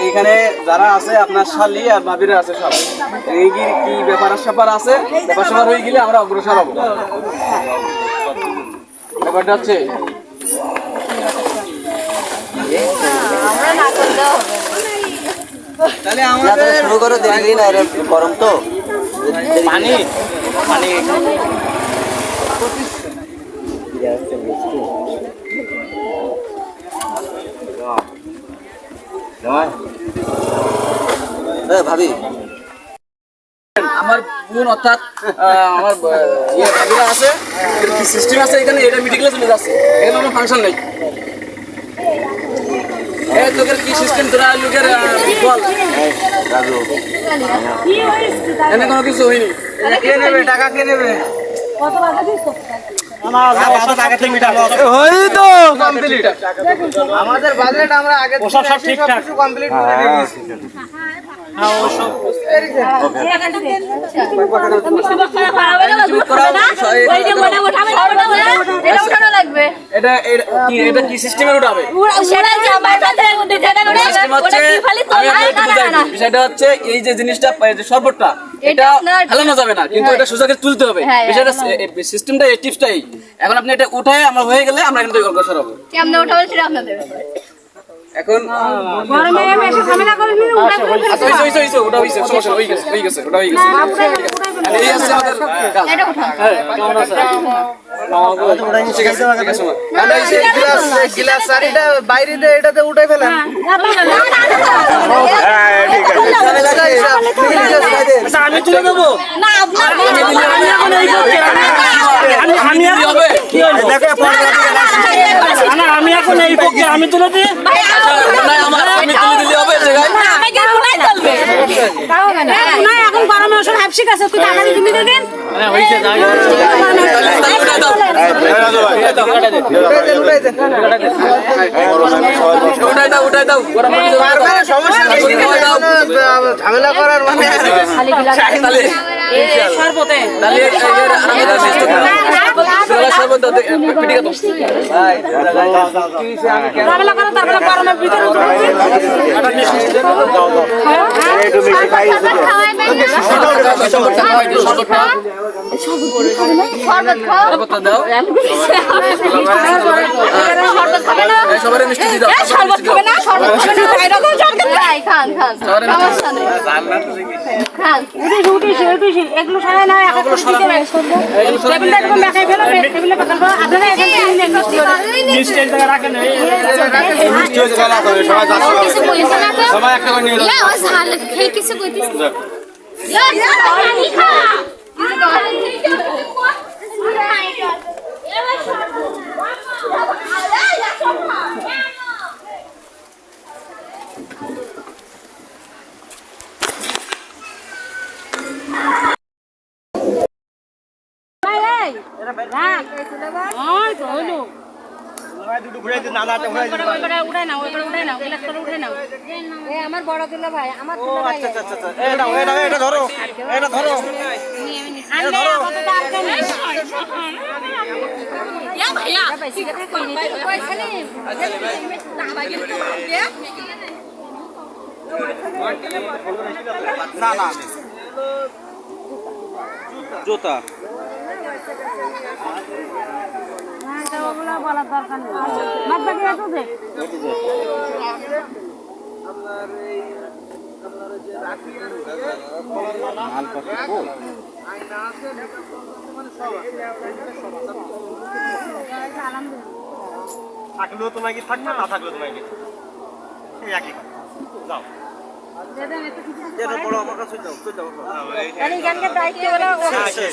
এইখানে যারা আছে আপনার শালি আর ভাবিরা আছে সব। এই কি কি ব্যাপার স্যাপার আছে? ব্যাপার স্যাপার হয়ে গেলে আমরা অগ্রসর হব। ব্যাপারটা হচ্ছে তাহলে আমাদের শুরু করো দেরি না এর গরম তো। পানি পানি। ভাবি। আমার বোন অর্থাৎ আমার ইয়ে ভাবিরা আছে সিস্টেম আছে এখানে? এটা মিটিংলে চলে যাচ্ছে। এখানে কোনো ফাংশন নেই। এই তোদের কি সিস্টেম তোরা লোকের বল। এনে কোনো কিছু হয়নি। কে নেবে? টাকা কে নেবে? আমাদের বাজেট আমরা আগে সব সব ঠিকঠাক। কমপ্লিট করে দিয়েছি। লাগবে এটা এটা কি এটা কি আমার সিস্টেম আপনাকে বিষয়টা হচ্ছে এই যে জিনিসটা এই যে শরবতটা এটা আপনার- যাবে না কিন্তু এটা সোজা করে তুলতে হবে। হ্যাঁ, বিষয়টা সিস্টেমটা এই টিপসটাই এখন আপনি এটা উঠায় আমরা হয়ে গেলে আমরা কিন্তু অগ্রসর হব কেমনে উঠাবেন সেটা আপনাদের এখন আচ্ছা, হইছে, হইছে, হইছে, ওটা হইছে, সমস্যা নেই, গেছে, হয়ে গেছে, ওটা হয়ে গেছে। এই হচ্ছে আমাদের এটা হ্যাঁ, কেমন আছে, আছে। আমি তুলে দেবো আমি এখন এই করছি আমি আমি কি হবে? কি হলো না আমি এখন এই পক্ষে আমি তুলে দিই আমার আমি তুলে দিলে হবে এখন গরমে ওষুধ হ্যাপসিক আছে তুই টাকা দিয়ে। ঝামেলা করার মানে সবারই মিষ্টি সবারই শরবত খাবে না শরবত খাবে না এরকম শরবত খান খান খান উঠিস উঠিস উঠিস এগুলো সারাই না এখন দিতে হবে টেবিলটা এরকম দেখাই ফেলো টেবিলে পাকাল আপনারা এখান থেকে নিন মিষ্টি মিষ্টি এক জায়গায় রাখেন এই কিছু কইছে না তো সবাই একটা করে নিয়ে যাও ওই ঝাল খেয়ে কিছু কইতিস ইয়া পানি খা কিছু খাওয়া উঠাই নাও ওইগুলো উঠাই নাও গ্লাস করে উঠাই নাও এ আমার বড় দিল ভাই আমার ছোট ভাই আনলে আমাদের তো নেই। তো থাকলেও তোমায় কি থাকবে না থাকলেও তোমায় কি এই একই। যাও তাহলে এখানকার দায়িত্ব হলো ও- এই,